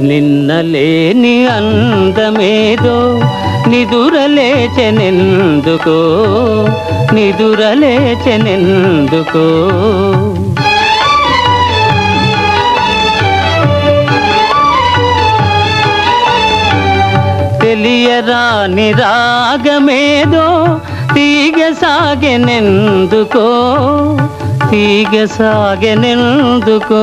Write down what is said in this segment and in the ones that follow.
నిన్నలేని అందమేదో నిదురలేచెనెందుకో? నిదురలేచెనెందుకో? తెలియరాని రాగమేదో తీగ సాగెనెందుకో తీగ సాగెనెందుకో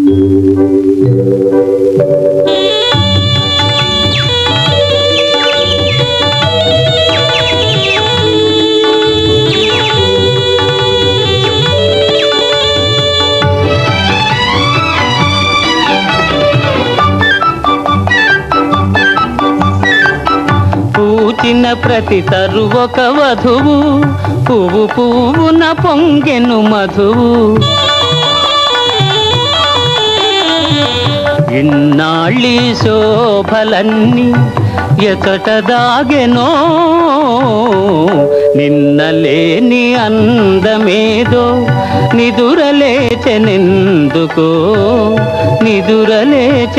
పుట్టిన ప్రతి తరు ఒక వధువు. పువ్వు పువ్వున పొంగెను మధువు. ఇన్నాళ్ళి శోభలన్నీ ఎతట దాగెనో. నిన్నలేని అందమేదో నిదురలేచెనెందుకో. నిదురలేచెనెందుకో.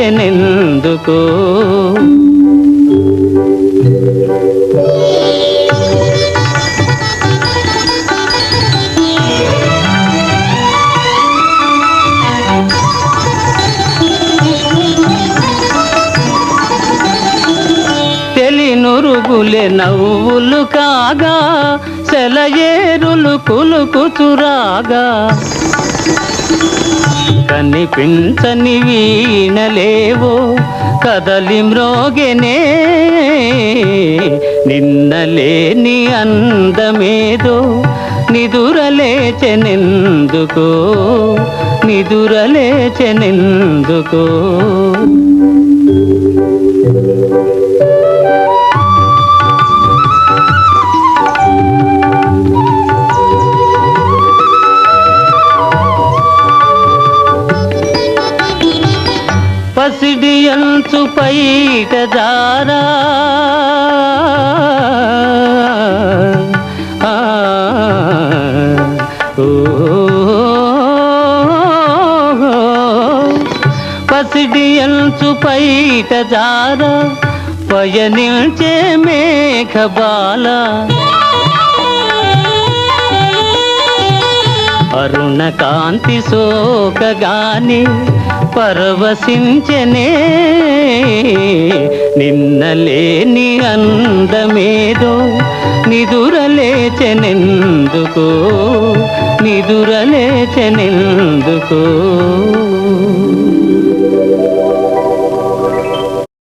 నవ్వులు కాగా సెలయేరులు కులుకుచురాగా కనిపించని వీణలేవో కదలి మ్రోగెనే. నిన్నలేని అందమేదో నిదురలేచెనెందుకో నిదురలేచెనెందుకో. పసిడి అంచు పైట జారా. ఆ, పసిడి అంచు పైట జారా. పయనిల్చే మేఘబాల. అరుణ కాంతి సోకగాని పరవశించనే. నిన్నలేని అందమేదో నిదురలేచెనెందుకో నిదురలేచెనెందుకో.